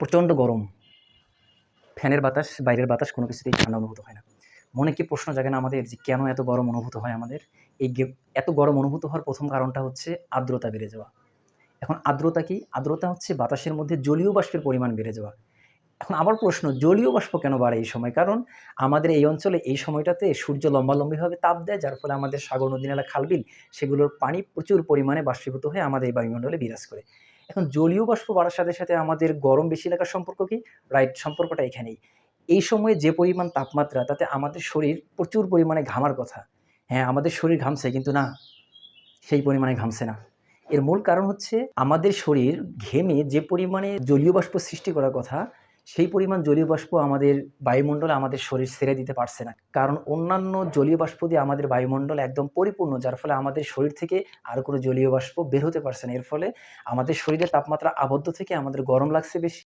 প্রচণ্ড গরম। ফ্যানের বাতাস, বাইরের বাতাস কোনো কিছুতেই ঠান্ডা অনুভূত হয় না। মনে কি প্রশ্ন জাগে না আমাদের যে কেন এত গরম অনুভূত হয় আমাদের? এই এত গরম অনুভূত হওয়ার প্রথম কারণটা হচ্ছে আর্দ্রতা বেড়ে যাওয়া। এখন আর্দ্রতা কি? আর্দ্রতা হচ্ছে বাতাসের মধ্যে জলীয় বাষ্পের পরিমাণ বেড়ে যাওয়া। এখন আবার প্রশ্ন, জলীয় বাষ্প কেন বাড়ে এই সময়? কারণ আমাদের এই অঞ্চলে এই সময়টাতে সূর্য লম্বালম্বিভাবে তাপ দেয়, যার ফলে আমাদের সাগর, নদী, নালা খালবিল সেগুলোর পানি প্রচুর পরিমাণে বাষ্পীভূত হয়ে আমাদের এই বায়ুমণ্ডলে বিরাজ করে। এখন জলীয় বাষ্প বাড়ার সাথে সাথে আমাদের গরম বেশি লাগার সম্পর্ক কি? রাইট সম্পর্কটা এখানেই। এই সময়ে যে পরিমাণ তাপমাত্রা, তাতে আমাদের শরীর প্রচুর পরিমাণে ঘামার কথা। হ্যাঁ আমাদের শরীর ঘামছে, কিন্তু না, সেই পরিমাণে ঘামছে না। এর মূল কারণ হচ্ছে আমাদের শরীর ঘেমে যে পরিমাণে জলীয় বাষ্প সৃষ্টি করার কথা সেই পরিমাণ জলীয় বাষ্প আমাদের বায়ুমণ্ডলে আমাদের শরীর ছেড়ে দিতে পারছে না। কারণ অন্যান্য জলীয় বাষ্প দিয়ে আমাদের বায়ুমণ্ডল একদম পরিপূর্ণ, যার ফলে আমাদের শরীর থেকে আর কোনো জলীয় বাষ্প বের হতে পারছে না। এর ফলে আমাদের শরীরের তাপমাত্রা আবদ্ধ থেকে আমাদের গরম লাগছে বেশি।